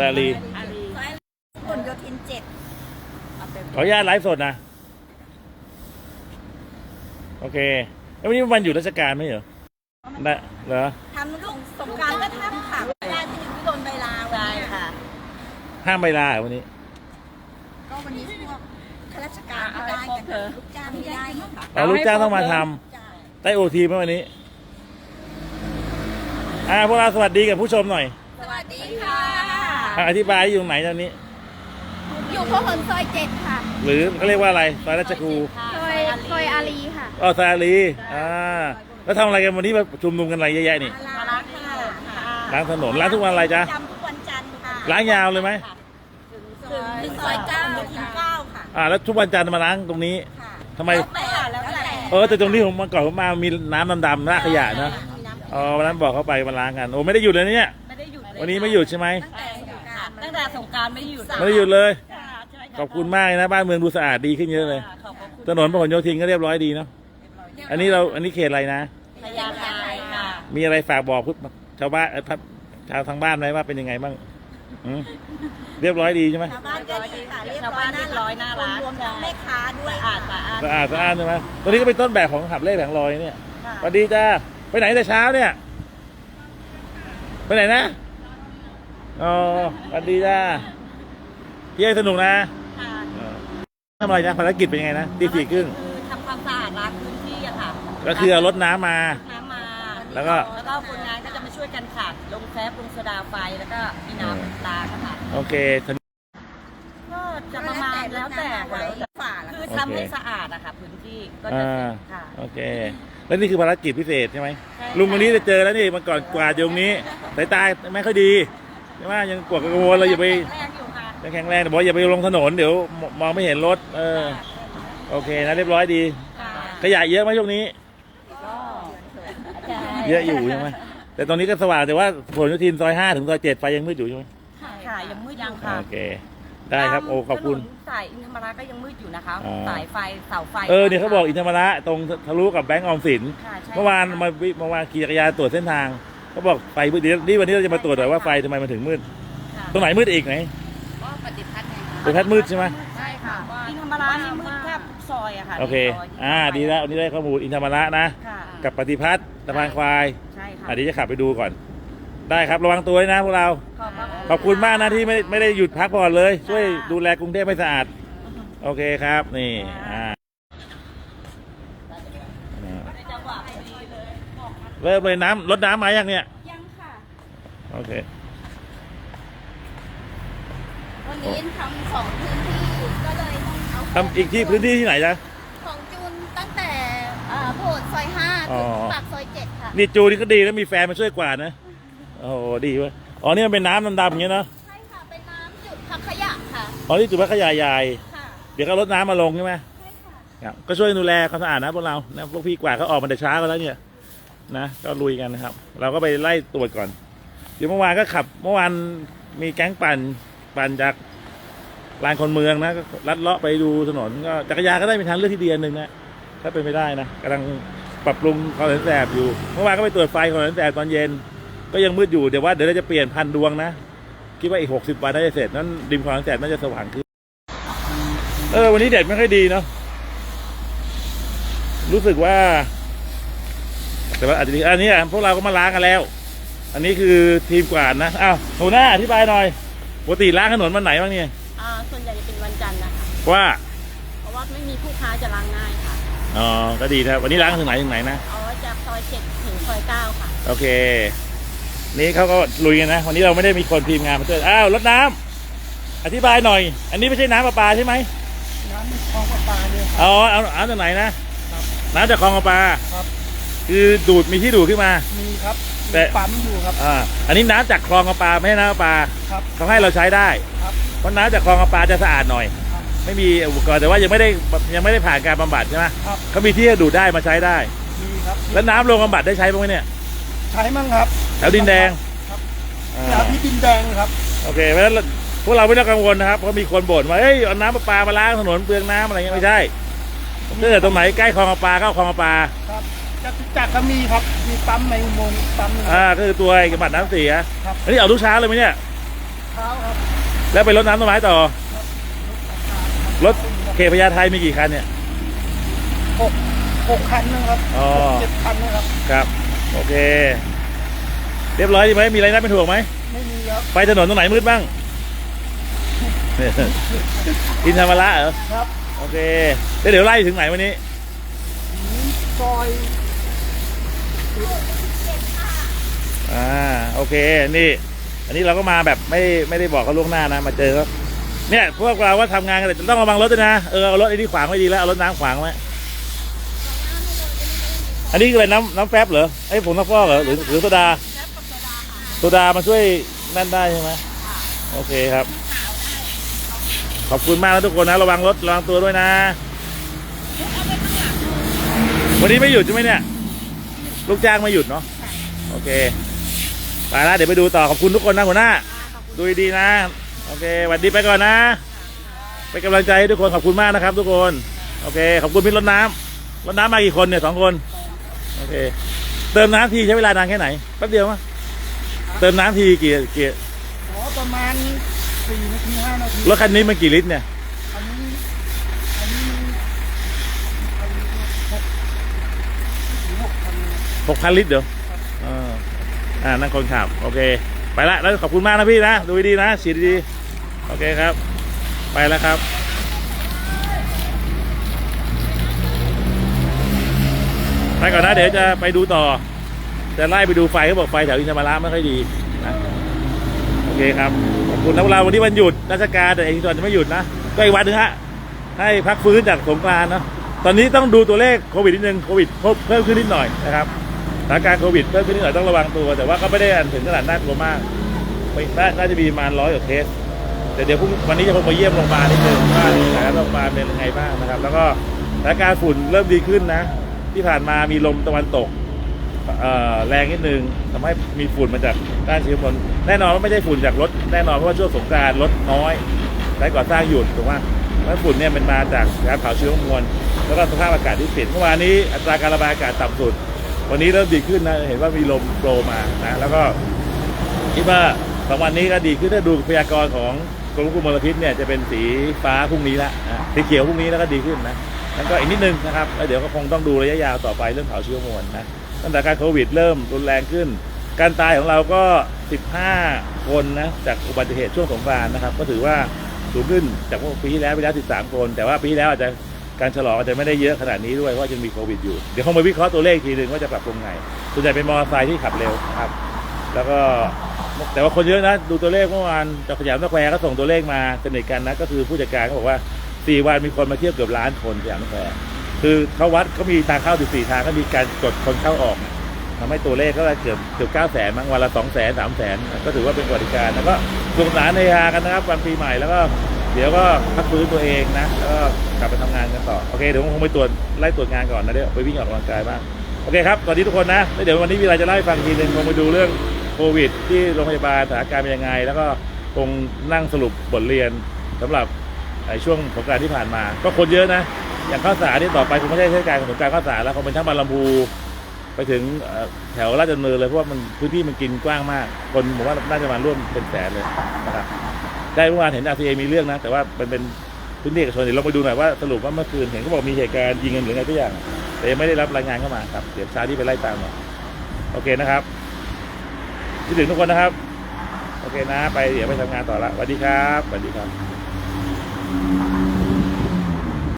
แต่ลีอารีซอยคนโยธินเจ็ดเอาเต็มขออนุญาตไลฟ์สดนะ โอเคแล้ววันนี้วันหยุดราชการไหมเหรอได้เหรอทำลูกสงกรารก็ทำค่ะญาติที่อยู่ที่โดนใบลาวันใช่นี้ค่ะ ห้ามใบลาเหรอวันนี้ก็วันนี้พวกข้าราชการไม่ได้กันลูกจ้างไม่ได้ค่ะเอาลูกจ้างต้องมาทำจ้าได้โอทีไหมวันนี้อ่าพวกเราสวัสดีกับผู้ชมหน่อย สวัสดีค่ะ อะอธิบายอยู่ตรงไหนตอนนี้ อยู่พหลซอยเจ็ดค่ะหรือเขาเรียกว่าอะไรซอยราชครูซอยซอยอารีค่ะอ๋อซาลีอ่าแล้วทำอะไรกันวันนี้มาชุมนุมกันอะไรเยอะแยะนี่มาล้างค่ะล้างถนนล้างทุกวันอะไรจ๊ะจำทุกวันจันทร์ค่ะล้างยาวเลยไหมถึงถึงซอยเก้าโยธินเก้าค่ะอ่าแล้วทุกวันจันทร์มาล้างตรงนี้ค่ะทำไมแล้วแต่แล้วแต่เออแต่ตรงนี้ผมมาก่อนผมมามีน้ำดำๆลากขยะนะมีน้ำอ๋อวันนั้นบอกเขาไปมาล้างกันโอ้ไม่ได้หยุดเลยนะเนี่ยไม่ได้หยุดเลยวันนี้ไม่หยุดใช่ไหมตั้งแต่สงกราร ตั้งแต่สงกรารไม่หยุดไม่ได้หยุดเลย ค่ะใช่ะขอบคุณมากเลยนะบ้านเมืองดูสะอาดดีขึ้นเยอะเลย ค่ะขอบพระคุณถนนพหลโยธินก็เรียบร้อยดีเนาะอันนี้เราอันนี้เขตอะไรนะพญาไทค่ะ มีอะไรฝากบอกพุทธชาวบ้านเอ่อพระชาวทางบ้านไหมว่าเป็นยังไงบ้างอืมเรียบร้อยดีใช่ไหมชาวบ้านก็ดีค่ะเรียบชาวร้อบ้ายนเรียบร้อยน่ารักรวมทั้งแม่ค้าด้วยสะอาค่ะดสะอาดสะอาดสะอาดใช่ไหมตรงนี้ก็เป็นต้นแบบของขับเล่แผงลอยเนี่ยค่ะสวัสดีจ้าไปไหนแต่เช้าเนี่ย ไปไหนนะ อ๋อสวัสดีจ้าเที่ยวสนุกนะค่ะเออทำอะไรนะภารกิจเป็นยังไงนะตีสี่ครึ่งคือทำความสะอาดล้างพื้นที่อะค่ะก็คือเอารถน้ำมา น้ำมาแล้วก็ แล้วก็คนงานก็จะมาช่วยกันขัดลงแฟบลงโซดาไฟแล้วก็มีน้ำล้างอะค่ะโอเคก็จะประมาณแล้วแต่ไว้ค่ะฝ่าแล้วคือทำให้สะอาดอะค่ะพื้นที่ก็จะอ่าเสร็จค่ะ โอเค แล้วนี่คือภารกิจพิเศษใช่ไหมใช่ลุงคนนี้จะเจอแล้วนี่มันก่อนกวาดอยู่ตรงนี้สายตาไม่ค่อยดีใช่ไหมยังกวดกังวลเราอย่าไปแรกอยู่ค่ะยังแข็งแรงแต่บอกว่าอย่าไปลงถนนเดี๋ยวมมองไม่เห็นรถ เออ โอเคนะเรียบร้อยดีค่ะขยะเยอะไหมช่วงนี้ก็เยอะอยู่ใช่ไหมแต่ตอนนี้ก็สว่างแต่ว่าผลโยธินซอยห้าถึงซอยเจ็ดไฟยังมืดอยู่ใช่ไหมค่ะยังมืดอยู่ค่ะโอเค ได้ครับโอ้ขอบคุณถนนสายอินธรรมราก็ยังมืดอยู่นะคะอ่าสายไฟเสาไฟเออเนี่ยเขาบอกอินทรรมระตรงทะลุกับแบงก์ออมสินค่ะใช่เมื่อวานมาวิเมื่อวานขี่จักรยานตรวจเส้นทาง เขาบอกไฟมืดเดี๋ยวนี่วันนี้เราจะมาตรวจหน่อยว่าไฟทำไมมันถึงมืด ค่ะตรงไหนมืดอีกไหนก็ปฏิพัฒน์ไงเป็นพัดมืดใช่ไหมใช่ค่ะอินธรรมรานี่มืดแทบทุกซอยอะค่ะโอเคในซยที่อ่า ดีแล้ววันนี้ได้ข้อมูลอินทรรมระนะ ค่ะกับปฏิพัฒน์สะพานควายใช่ค่ะอะเดี๋ยวจะขับไปดูก่อน ได้ครับระวังตัวด้วยนะพวกเรา ขอบพระขอบคุณมากนะที่ไม่ไม่ได้หยุดพักผ่อนเลย ช่วยดูแลกรุงเทพให้สะอาด โอเคครับ นี่ อ่าอ่า จังหวะพอดีเลย เริ่มเลยน้ำรถน้ำมายังเนี่ย ยังค่ะ โอเค วันนี้ทำสองพื้นที่ก็เลยต้องเอาทำอีกที่พื้นที่ที่ไหนจ๊ะของจูนตั้งแต่อ่าพหลซอยห้าอ๋ถึองปากซอยเจ็ดค่ะ นี่จูนี่ก็ดีแล้วมีแฟนมาช่วยกวาดนะ โอ้โหดีเว้ยอ๋อนี่มันเป็นน้ำดำๆอย่างเงี้ยเนาะใช่ค่ะ เป็นน้ำจุดพักขยะค่ะ อ๋อนี่จุดพักขยะใหญ่ ค่ะ เดี๋ยวก็รดน้ำมาลงใช่ไหมใช่ค่ะครับก็ช่วยดูแลความสะอาดนะพวกเรานะพวกพี่กวาดเขาออกมาแต่เช้ากันแล้วเนี่ย นะก็ลุยกันนะครับ เราก็ไปไล่ตรวจก่อนเดี๋ยวเมื่อวานก็ขับ เมื่อวานมีแก๊งปั่นปั่นจากลานคนเมืองนะก็ลัดเลาะไปดูถนนก็จักรยานก็ได้เป็นทางเลือกที่ดีอันหนึ่งนะถ้าเป็นไปได้นะกำลังปรับปรุงคองแสนแสบอยู่เมื่อวานก็ไปตรวจไฟคองแสนแสบตอนเย็น ก็ยังมืดอยู่เดี๋ยวว่าเดี๋ยวเราจะเปลี่ยนพันดวงนะคิดว่าอีกหกสิบวันน่าจะเสร็จนั้นริมคลองแสนแสบน่าจะสว่างขึ้นเออวันนี้แดดไม่ค่อยดีเนาะรู้สึกว่า แต่ว่าอาจจะดีอันนี้อะพวกเราก็มาล้างกันแล้ว อันนี้คือทีมกวาดนะอ้าวหัวหน้าอธิบายหน่อยปกติล้างถนนวันไหนบ้างเนี่ยอ่าส่วนใหญ่จะเป็นวันจันทร์นะคะว่าเพราะว่าไม่มีผู้ค้าจะล้างง่ายค่ะอ๋อก็ดีนะครับวันนี้ล้างถึงไหนถึงไหนนะเอาจากซอยเจ็ดถึงซอยเก้าค่ะ โอเค นี่เขาก็ลุยกันนะ วันนี้เราไม่ได้มีคนทีมงานมาช่วยอ้าวรดน้ำอธิบายหน่อย อันนี้ไม่ใช่น้ำประปาใช่ไหมน้ำคลองประปาเนี่ยอ๋อเอาเอาจากไหนนะ น้ำจากคลองประปา ครับ คือดูดมีที่ดูดขึ้นมา มีครับแต่ มีปั๊มอยู่ครับ อ่าอันนี้น้ำจากคลองประปาไม่ใช่น้ำประปาครับเขาให้เราใช้ได้ ครับ เพราะน้ำจากคลองประปาจะสะอาดหน่อย ครับ ไม่มีอุปกรณ์แต่ว่ายังไม่ได้ยังไม่ได้ผ่านการบำบัดใช่ไหมครับ เขามีที่ให้ดูดได้มาใช้ได้ มีครับแล้วน้ำลงบำบัดได้ใช้บ้างไหมเนี่ย ใช้มั่งครับแถวดินแดง ครับอ่าแถวที่ดินแดงครับ โอเคเพราะฉะนั้นพวกเราไม่ต้องกังวลนะครับเพราะมีคนบ่นว่าเอ้ยเอาน้ำประปามาล้างถนนเปลืองน้ำอะไรเงี้ยไม่ใช่ถ้าเกิดตรงไหนใกล้คลองประปาก็เอาคลองประปา ครับ จักรจักรก็มีครับ มีปั๊มในอุโมงค์ปั๊มหนึ่งอ่าก็คือตัวไอ้กระบัดน้ำเสียครับอันนี้เอาทุกเช้าเลยไหมเนี่ยเช้าครับแล้วไปรดน้ำต้นไม้ต่อ รถเขตพญาไทมีกี่คันเนี่ย หกหกคันนะครับอ๋อ เจ็ดคันนะครับ ครับ โอเค เรียบร้อยดีไหมมีอะไรน่าเป็นห่วงไหม ไม่มีครับ ไปถนนตรงไหนมืดบ้าง อินธรรมระเหรอ ครับโอเคแล้วเดี๋ยวไล่ถึงไหนวันนี้ ซอย อ่าโอเคนี่ อันนี้เราก็มาแบบไม่ไม่ได้บอกเขาล่วงหน้านะมาเจอก็เนี่ยพวกเราว่าทำงานกันแต่ต้องระวังรถด้วยนะเออเอารถไอ้นี่ขวางไว้ดีแล้วเอารถน้ำขวางไว้อันนี้คืออะไรน้ำน้ำแป๊บเหรอไอ้ผงน้ำฟอกเหรอหรือหรือโซดาโซดามาช่วยนั่นได้ใช่ไหมโอเคครับ ขอบคุณมากนะทุกคนนะ ระวังรถระวังตัวด้วยนะ วันนี้ไม่หยุดใช่ไหมเนี่ย ลูกจ้างไม่หยุดเนาะโอเคไปละเดี๋ยวไปดูต่อขอบคุณทุกคนนะหัวหน้า ดูดีๆนะ โอเคสวัสดีไปก่อนนะ เป็นกำลังใจให้ทุกคนขอบคุณมากนะครับ ทุกคน โอเค ขอบคุณพี่รถน้ำรถน้ำมากี่คนเนี่ยสองคน โอเค เติมน้ำทีใช้เวลานานแค่ไหนแป๊บเดียวมั้ยเติมน้ำทีกี่กี่ขอประมาณสี่นาทีห้านาทีรถคันนี้มันกี่ลิตรเนี่ย อันนี้อันนี้อันนี้หกหกคันนะครับ หกพันลิตรเดี๋ยวอ่านั่งคนขับ โอเค ไปละแล้วขอบคุณมากนะพี่นะ ดูดีๆนะฉีดดีๆโอเคครับ ไปแล้วครับไปก่อนนะเดี๋ยวจะไปดูต่อ จะไล่ไปดูไฟเขาบอกไฟแถวอินทรมาระไม่ค่อยดีนะโอเคครับขอบคุณนะเราวันนี้วันหยุดราชการแต่เองตอนจะไม่หยุดนะก็อีกวันนึงฮะให้พักฟื้นจากสงกรานต์เนอะตอนนี้ต้องดูตัวเลขโควิดนิดนึงโควิดเพิ่มขึ้นนิดหน่อยนะครับ ถานการณ์โควิดเพิ่มขึ้นนิดหน่อยต้องระวังตัว แต่ว่าก็ไม่ได้ถึงขนาดน่ากลัวมากไม่น่าน่าจะมีประมาณร้อยกว่าเคสแต่เดี๋ยวพรุ่งวันนี้จะคงมาเยี่ยมโรงพยาบาลนิดนึงว่าสถานโรงพยาบาลเป็นยังไงบ้างนะครับ แล้วก็สถานการณ์ฝุ่นเริ่มดีขึ้นนะ ที่ผ่านมามีลมตะวันตกแรงนิดนึงทำให้มีฝุ่นมาจากด้านเชื้อเพลิงแน่นอนว่าไม่ใช่ฝุ่นจากรถแน่นอนเพราะว่าช่วงสงกรารรถน้อยและก่อสร้างหยุดถูกไหมเพราะฝุ่นเนี่ยมันมาจากการเผาเชื้อมวลแล้วก็สภาพอากาศที่เปลี่ยนเมื่อวานนี้อัตราการระบายอากาศต่ำสุด วันนี้เริ่มดีขึ้นนะเห็นว่ามีลมโปรมานะแล้วก็คิดว่าสองวันนี้ก็ดีขึ้นถ้าดูพยากรณ์ของกรมควบคุมมลพิษเนี่ยจะเป็นสีฟ้าพรุ่งนี้ละอะสีเขียวพรุ่งนี้แล้วก็ดีขึ้นนะแล้วก็อีกนิดนึงนะครับแล้วเดี๋ยวก็คงต้องดูระยะยาวต่อไปเรื่องเผาเชื้อมวลนะตั้งแต่การโควิดเริ่มรุนแรงขึ้น การตายของเราก็ 15 คนนะจากอุบัติเหตุช่วงสงกรานต์นะครับ ก็ถือว่าสูงขึ้นจากเมื่อปีที่แล้วไปแล้ว 13 คน แต่ว่าปีที่แล้วอาจจะ การฉลองอาจจะไม่ได้เยอะขนาดนี้ด้วยเพราะว่ายังมีโควิดอยู่ เดี๋ยวคงมาวิเคราะห์ตัวเลขทีหนึ่งว่าจะปรับปรุงไงส่วนใหญ่เป็นมอเตอร์ไซค์ที่ขับเร็วครับ แล้วก็แต่ว่าคนเยอะนะดูตัวเลขเมื่อวานจากสยามสแควร์ก็ส่งตัวเลขมาสนิทกันนะก็คือผู้จัดการเขาบอกว่า4วันมีคนมาเที่ยวเกือบล้านคนสยามสแควร์คือเขาวัดเขามีทางเข้า14ทางก็มีการกดคนเข้าออกทำให้ตัวเลขก็เกือบเกือบ9แสนมั้งวันละ2แสน3แสนก็ถือว่าเป็นประวัติการแล้วก็สนุกสนานในฮากันนะครับวันปีใหม่แล้วก็ เดี๋ยวก็พักฟื้นตัวเองนะแล้วก็กลับไปทำงานกันต่อโอเคเดี๋ยวผมคงไปตรวจไล่ตรวจงานก่อนนะเดี๋ยวไปวิ่งออกกำลังกายบ้างโอเคครับสวัสดีทุกคนนะแล้วเดี๋ยววันนี้มีอะไรจะเล่าให้ฟังอีกทีหนึงคงไปดูเรื่องโควิด ที่โรงพยาบาลสถานการณ์เป็นยังไง แล้วก็คงนั่งสรุปบทเรียนสำหรับไอ้ช่วงสงกรารที่ผ่านมา ก็คนเยอะนะ อย่างข้าวสารที่ต่อไปคงไม่ใช่เทศกาลของสงกรารข้าวสารแล้วคงเป็นทั้งบางลำพู ไปถึงเอ่อแถวราชดำเนินเลยเพราะว่ามันพื้นที่มันกินกว้างมาก คนผมว่าน่าจะมาร่วมเป็นแสนเลยนะครับ ได้เมื่อวานเห็น RTA มีเรื่องนะ แต่ว่ามันเป็นพื้นที่เอกชนเดี๋ยวเราไปดูหน่อยว่าสรุปว่าเมื่อคืนเห็นเขาบอกมีเหตุการณ์ยิงกันหรือไงทุกอย่าง แต่ยังไม่ได้รับรายงานเข้ามาครับเดี๋ยวเช้าที่ไปไล่ตามเน่อยโอเคนะครับคิดถึงทุกคนนะครับ โอเคนะ ไปเดี๋ยวไปทำงานต่อละสวัสดีครับสวัสดีครับ